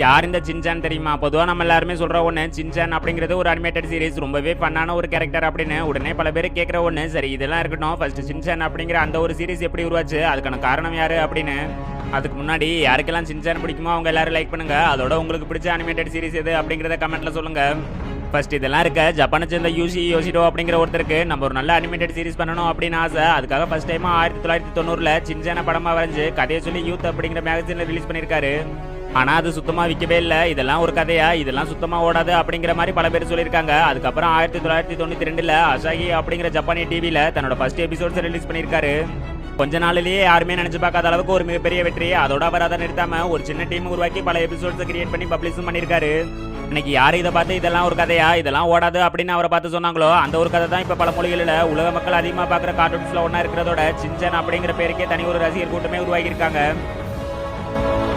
யார் இந்த சின்சான் தெரியுமா? பொதுவாக நம்ம எல்லாருமே சொல்ற ஒன்று சின்சான் அப்படிங்கிறது ஒரு அனிமேட்டட் சீரிஸ் ரொம்பவே பண்ணான ஒரு கேரக்டர் அப்படின்னு உடனே பல பேர் கேட்குற ஒன்று சரி இதெல்லாம் இருக்கட்டும். ஃபர்ஸ்ட் சின்சான் அப்படிங்கிற அந்த ஒரு சீரிஸ் எப்படி உருவாச்சு? அதுக்கான காரணம் யாரு அப்படின்னு அதுக்கு முன்னாடி யாருக்கெல்லாம் சின்சான் பிடிக்குமோ அவங்க எல்லாரும் லைக் பண்ணுங்க. அதோட உங்களுக்கு பிடிச்ச அனிமேட்டட் சீரிஸ் எது அப்படிங்கிறத கமெண்ட்ல சொல்லுங்க. ஃபர்ஸ்ட் இதெல்லாம் இருக்க. ஜப்பானை சேர்ந்த யூசி யோசிடோ அப்படிங்கிற ஒருத்தருக்கு நம்ம ஒரு நல்ல அனிமேட்டட் சீரிஸ் பண்ணணும் அப்படின்னு ஆசை. அதுக்காக ஃபர்ஸ்ட் டைம் ஆயிரத்தி தொள்ளாயிரத்தி தொண்ணூறில் சின்சான படமாக வரைஞ்சு கதையை சொல்லி யூத் அப்படிங்கிற மேகசீனில் ரிலீஸ் பண்ணியிருக்காரு. ஆனா அது சுத்தமா விற்கவே இல்லை. இதெல்லாம் ஒரு கதையா? இதெல்லாம் சுத்தமா ஓடாது அப்படிங்கிற மாதிரி பல பேர் சொல்லியிருக்காங்க. அதுக்கப்புறம் ஆயிரத்தி தொள்ளாயிரத்தி தொண்ணூத்தி ரெண்டுல அசாகி அப்படிங்கிற ஜப்பானிய டிவியில் தன்னோட ஃபர்ஸ்ட் எபிசோட்ஸ் ரிலீஸ் பண்ணியிருக்காரு. கொஞ்ச நாளிலேயே யாருமே நினைச்சு பார்க்காத அளவுக்கு ஒரு மிகப்பெரிய வெற்றி. அதோட அவர் அதை நிறுத்தாம ஒரு சின்ன டீம் உருவாக்கி பல எபிசோட்ஸ் கிரியேட் பண்ணி பப்ளிஷும் பண்ணியிருக்காரு. இன்னைக்கு யார் இதை பார்த்து இதெல்லாம் ஒரு கதையா? இதெல்லாம் ஓடாது அப்படின்னு அவரை பார்த்து சொன்னாங்களோ? அந்த ஒரு கதை தான் இப்ப பல மொழிகளில் உலக மக்கள் அதிகமா பார்க்குற கார்ட்டூன்ஸ்ல ஒன்றா இருக்கிறதோட சிஞ்சன் அப்படிங்கிற பேருக்கே தனி ஒரு ரசிகர் கூட்டமே உருவாகியிருக்காங்க. இருக்காங்க